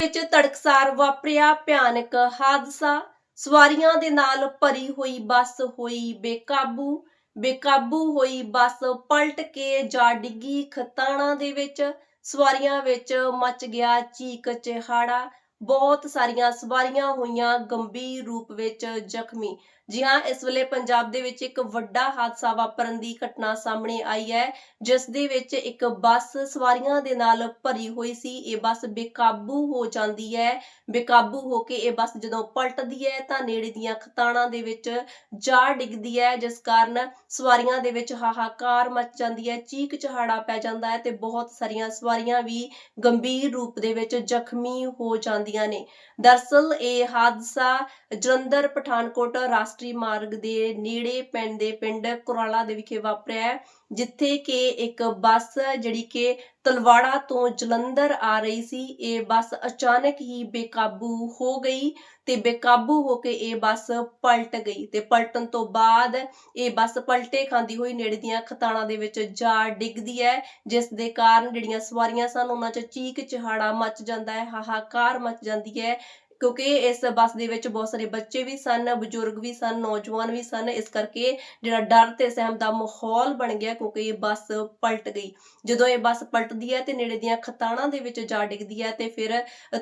ਵਿੱਚ ਤੜਕਸਾਰ ਵਾਪਰਿਆ ਭਿਆਨਕ ਹਾਦਸਾ। ਸਵਾਰੀਆਂ ਦੇ ਨਾਲ ਭਰੀ ਹੋਈ ਬੱਸ ਹੋਈ ਬੇਕਾਬੂ। ਬੇਕਾਬੂ ਹੋਈ ਬੱਸ ਪਲਟ ਕੇ ਜਾ ਡਿੱਗੀ ਖਤਾਣਾ ਦੇ ਵਿੱਚ। ਸਵਾਰੀਆਂ ਵਿੱਚ ਮਚ ਗਿਆ ਚੀਕ ਚਿਹਾੜਾ। ਬਹੁਤ ਸਾਰੀਆਂ ਸਵਾਰੀਆਂ ਹੋਈਆਂ ਗੰਭੀਰ ਰੂਪ ਵਿੱਚ ਜ਼ਖਮੀ। ਜੀ ਹਾਂ, ਇਸ ਵੇਲੇ ਪੰਜਾਬ ਦੇ ਵਿੱਚ ਇੱਕ ਵੱਡਾ ਹਾਦਸਾ ਵਾਪਰਨ ਦੀ ਘਟਨਾ ਸਾਹਮਣੇ ਆਈ ਹੈ, ਜਿਸ ਦੇ ਵਿੱਚ ਇੱਕ ਬੱਸ ਸਵਾਰੀਆਂ ਦੇ ਨਾਲ ਭਰੀ ਹੋਈ ਸੀ। ਇਹ ਬੱਸ ਬੇਕਾਬੂ ਹੋ ਜਾਂਦੀ ਹੈ। ਬੇਕਾਬੂ ਹੋ ਕੇ ਇਹ ਬੱਸ ਜਦੋਂ ਪਲਟਦੀ ਹੈ, ਤਾਂ ਨੇੜੇ ਦੀਆਂ ਖਤਾਣਾਂ ਦੇ ਵਿੱਚ ਜਾ ਡਿੱਗਦੀ ਹੈ, ਜਿਸ ਕਾਰਨ ਸਵਾਰੀਆਂ ਦੇ ਵਿੱਚ ਹਾਹਾਕਾਰ ਮਚ ਜਾਂਦੀ ਹੈ, ਚੀਕ ਚਹਾੜਾ ਪੈ ਜਾਂਦਾ ਹੈ ਤੇ ਬਹੁਤ ਸਾਰੀਆਂ ਸਵਾਰੀਆਂ ਵੀ ਗੰਭੀਰ ਰੂਪ ਦੇ ਵਿੱਚ ਜ਼ਖਮੀ ਹੋ ਜਾਂਦੀਆਂ ਨੇ। ਦਰਸਲ ਇਹ ਹਾਦਸਾ ਜਲੰਧਰ, ਪਠਾਨਕੋਟ ਰਾਸ਼ਟਰੀ ਮਾਰਗ ਦੇ ਨੇੜੇ ਪੈਂਦੇ ਪਿੰਡ ਕੁਰਾਲਾ ਦੇ ਵਿਖੇ ਵਾਪਰਿਆ ਜਿੱਥੇ ਕਿ ਇੱਕ ਬੱਸ ਜਿਹੜੀ ਕਿ ਤਲਵਾੜਾ ਤੋਂ ਜਲੰਧਰ ਆ ਰਹੀ ਸੀ। ਇਹ ਬੱਸ ਅਚਾਨਕ ਹੀ ਬੇਕਾਬੂ ਹੋ ਗਈ ਤੇ ਬੇਕਾਬੂ ਹੋ ਕੇ ਇਹ ਬੱਸ ਪਲਟ ਗਈ ਤੇ ਪਲਟਣ ਤੋਂ ਬਾਅਦ ਇਹ ਬੱਸ ਪਲਟੇ ਖਾਂਦੀ ਹੋਈ ਨੇੜੇ ਦੀਆਂ ਖਤਾਣਾਂ ਦੇ ਵਿੱਚ ਜਾ ਡਿੱਗਦੀ ਹੈ, ਜਿਸ ਦੇ ਕਾਰਨ ਜਿਹੜੀਆਂ ਸਵਾਰੀਆਂ ਸਨ, ਉਹਨਾਂ 'ਚ ਚੀਕ ਚਿਹਾੜਾ ਮਚ ਜਾਂਦਾ ਹੈ, ਹਾਹਾਕਾਰ ਮਚ ਜਾਂਦੀ ਹੈ। ਕਿਉਂਕਿ ਇਸ ਬੱਸ ਦੇ ਵਿੱਚ ਬਹੁਤ ਸਾਰੇ ਬੱਚੇ ਵੀ ਸਨ, ਬਜ਼ੁਰਗ ਵੀ ਸਨ, ਨੌਜਵਾਨ ਵੀ ਸਨ। ਇਸ ਕਰਕੇ ਜਿਹੜਾ ਡਰ ਤੇ ਸਹਿਮ ਦਾ ਮਾਹੌਲ ਬਣ ਗਿਆ ਕਿਉਂਕਿ ਇਹ ਬੱਸ ਪਲਟ ਗਈ। ਜਦੋਂ ਇਹ ਬੱਸ ਪਲਟਦੀ ਹੈ ਤੇ ਨੇੜੇ ਦੀਆਂ ਖਤਾਣਾਂ ਦੇ ਵਿੱਚ ਜਾ ਡਿੱਗਦੀ ਹੈ ਤੇ ਫਿਰ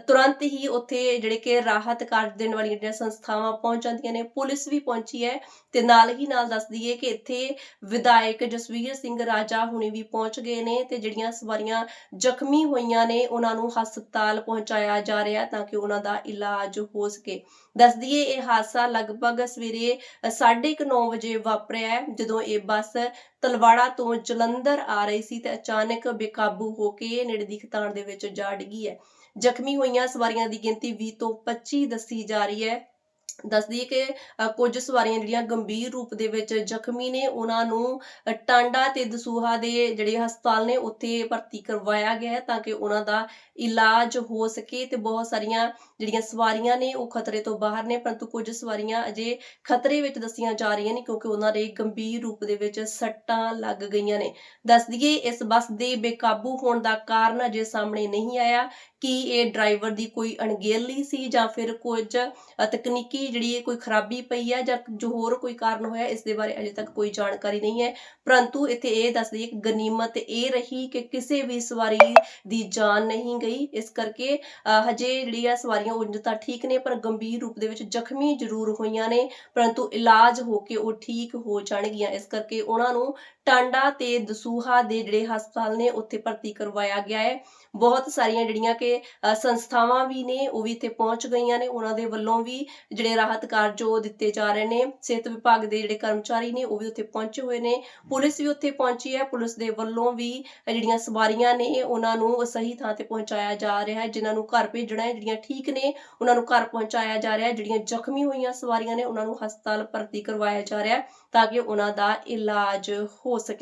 ਤੁਰੰਤ ਹੀ ਉੱਥੇ ਜਿਹੜੇ ਕਿ ਰਾਹਤ ਕਾਰਜ ਦੇਣ ਵਾਲੀਆਂ ਜਿਹੜੀਆਂ ਸੰਸਥਾਵਾਂ ਪਹੁੰਚ ਜਾਂਦੀਆਂ ਨੇ, ਪੁਲਿਸ ਵੀ ਪਹੁੰਚੀ ਹੈ ਤੇ ਨਾਲ ਹੀ ਨਾਲ ਦੱਸ ਦਈਏ ਕਿ ਇੱਥੇ ਵਿਧਾਇਕ ਜਸਵੀਰ ਸਿੰਘ ਰਾਜਾ ਹੁਣੀ ਵੀ ਪਹੁੰਚ ਗਏ ਨੇ ਤੇ ਜਿਹੜੀਆਂ ਸਵਾਰੀਆਂ ਜ਼ਖਮੀ ਹੋਈਆਂ ਨੇ, ਉਹਨਾਂ ਨੂੰ ਹਸਪਤਾਲ ਪਹੁੰਚਾਇਆ ਜਾ ਰਿਹਾ ਤਾਂ ਕਿ ਉਹਨਾਂ ਦਾ ਇਲਾਜ ਹੋ ਸਕੇ। ਦੱਸ ਦਈਏ, ਇਹ ਹਾਦਸਾ ਲਗਭਗ ਸਵੇਰੇ 9:30 ਵਜੇ ਵਾਪਰਿਆ ਹੈ, ਜਦੋਂ ਇਹ ਬੱਸ ਤਲਵਾੜਾ ਤੋਂ ਜਲੰਧਰ ਆ ਰਹੀ ਸੀ ਤੇ ਅਚਾਨਕ ਬੇਕਾਬੂ ਹੋ ਕੇ ਨੇੜੇ ਦੀ ਖਤਾਨ ਦੇ ਵਿੱਚ ਜਾ ਡਿੱਗੀ ਹੈ। ਜ਼ਖਮੀ ਹੋਈਆਂ ਸਵਾਰੀਆਂ ਦੀ ਗਿਣਤੀ 20 ਤੋਂ 25 ਦੱਸੀ ਜਾ ਰਹੀ ਹੈ। ਦੱਸਦੀ ਕਿ ਅ, ਕੁਝ ਸਵਾਰੀਆਂ ਜਿਹੜੀਆਂ ਗੰਭੀਰ ਰੂਪ ਦੇ ਵਿੱਚ ਜ਼ਖਮੀ ਨੇ ਉਹਨਾਂ ਨੂੰ ਟਾਂਡਾ ਤੇ ਦਸੂਹਾ ਦੇ ਜਿਹੜੇ ਹਸਪਤਾਲ ਨੇ ਉੱਥੇ ਭਰਤੀ ਕਰਵਾਇਆ ਗਿਆ ਹੈ ਤਾਂ ਕਿ ਉਹਨਾਂ ਦਾ ਇਲਾਜ ਹੋ ਸਕੇ ਤੇ ਬਹੁਤ ਸਾਰੀਆਂ ਜਿਹੜੀਆਂ ਸਵਾਰੀਆਂ ਨੇ ਉਹ ਖਤਰੇ ਤੋਂ ਬਾਹਰ ਨੇ ਪਰੰਤੂ ਕੁਝ ਸਵਾਰੀਆਂ ਅਜੇ ਖਤਰੇ ਵਿੱਚ ਦੱਸੀਆਂ ਜਾ ਰਹੀਆਂ ਨੇ ਕਿਉਂਕਿ ਉਹਨਾਂ ਦੇ ਗੰਭੀਰ ਰੂਪ ਦੇ ਵਿੱਚ ਸੱਟਾਂ ਲੱਗ ਗਈਆਂ ਨੇ। ਦੱਸ ਦਈਏ ਇਸ ਬੱਸ ਦੇ ਬੇਕਾਬੂ ਹੋਣ ਦਾ ਕਾਰਨ ਅਜੇ ਸਾਹਮਣੇ ਨਹੀਂ ਆਇਆ ਕਿ ਇਹ ਡਰਾਈਵਰ ਦੀ ਕੋਈ ਅਣਗਹਿਲੀ ਸੀ ਜਾਂ ਫਿਰ ਕੁਝ ਤਕਨੀਕੀ ਤਕਨੀਕੀ ਜਿਹੜੀ ਕੋਈ ਖਰਾਬੀ ਪਈ ਹੈ ਜਾਂ ਜੋ ਹੋਰ ਕੋਈ ਕਾਰਨ ਹੋਇਆ ਇਸ ਦੇ ਬਾਰੇ ਅਜੇ ਤੱਕ ਕੋਈ ਜਾਣਕਾਰੀ ਨਹੀਂ ਹੈ। ਪਰੰਤੂ ਇੱਥੇ ਇਹ ਦੱਸ ਦਈਏ ਕਿ ਗਨੀਮਤ ਇਹ ਰਹੀ ਕਿ ਕਿਸੇ ਵੀ ਸਵਾਰੀ ਦੀ ਜਾਨ ਨਹੀਂ ਗਈ। ਇਸ ਕਰਕੇ ਅ, ਹਜੇ ਜਿਹੜੀਆਂ ਸਵਾਰੀਆਂ ਉਂਝ ਤਾਂ ਠੀਕ ਨੇ ਪਰ ਗੰਭੀਰ ਰੂਪ ਦੇ ਵਿੱਚ ਜ਼ਖਮੀ ਜ਼ਰੂਰ ਹੋਈਆਂ ਨੇ। ਪਰੰਤੂ ਇਲਾਜ ਹੋ ਕੇ ਉਹ ਠੀਕ ਹੋ ਜਾਣਗੀਆਂ। ਇਸ ਕਰਕੇ ਉਹਨਾਂ ਨੂੰ ਟਾਂਡਾ ਤੇ ਦਸੂਹਾ ਦੇ ਜਿਹੜੇ ਹਸਪਤਾਲ ਨੇ ਉੱਥੇ ਭਰਤੀ ਕਰਵਾਇਆ ਗਿਆ ਹੈ। ਬਹੁਤ ਸਾਰੀਆਂ ਜਿਹੜੀਆਂ ਕਿ ਸੰਸਥਾਵਾਂ ਵੀ ਨੇ ਉਹ ਵੀ ਇੱਥੇ ਪਹੁੰਚ ਗਈਆਂ ਨੇ। ਉਹਨਾਂ ਦੇ ਵੱਲੋਂ ਵੀ ਜਿਹੜੇ ਰਾਹਤ ਕਾਰਜ ਉਹ ਦਿੱਤੇ ਜਾ ਰਹੇ ਨੇ, ਸਿਹਤ ਵਿਭਾਗ ਦੇ ਜਿਹੜੇ ਕਰਮਚਾਰੀ ਨੇ, ਉਹ ਵੀ ਉੱਥੇ ਪਹੁੰਚੇ ਹੋਏ ਨੇ। ਪੁਲਿਸ ਵੀ ਉੱਥੇ ਪਹੁੰਚੀ ਹੈ। ਪੁਲਿਸ ਦੇ ਵੱਲੋਂ ਵੀ ਜਿਹੜੀਆਂ ਸਵਾਰੀਆਂ ਨੇ ਉਹਨਾਂ ਨੂੰ ਸਹੀ ਥਾਂ ਤੇ ਪਹੁੰਚਾਇਆ ਜਾ ਰਿਹਾ ਹੈ। ਜਿਨ੍ਹਾਂ ਨੂੰ ਘਰ ਭੇਜਣਾ ਹੈ, ਜਿਹੜੀਆਂ ਠੀਕ ਨੇ, ਉਹਨਾਂ ਨੂੰ ਘਰ ਪਹੁੰਚਾਇਆ ਜਾ ਰਿਹਾ ਹੈ। ਜਿਹੜੀਆਂ ਜ਼ਖਮੀ ਹੋਈਆਂ ਸਵਾਰੀਆਂ ਨੇ, ਉਹਨਾਂ ਨੂੰ ਹਸਪਤਾਲ ਭਰਤੀ ਕਰਵਾਇਆ ਜਾ ਰਿਹਾ ਹੈ, ਤਾਂ ਕਿ ਉਹਨਾਂ ਦਾ ਇਲਾਜ ਹੋ ਸਕੇ।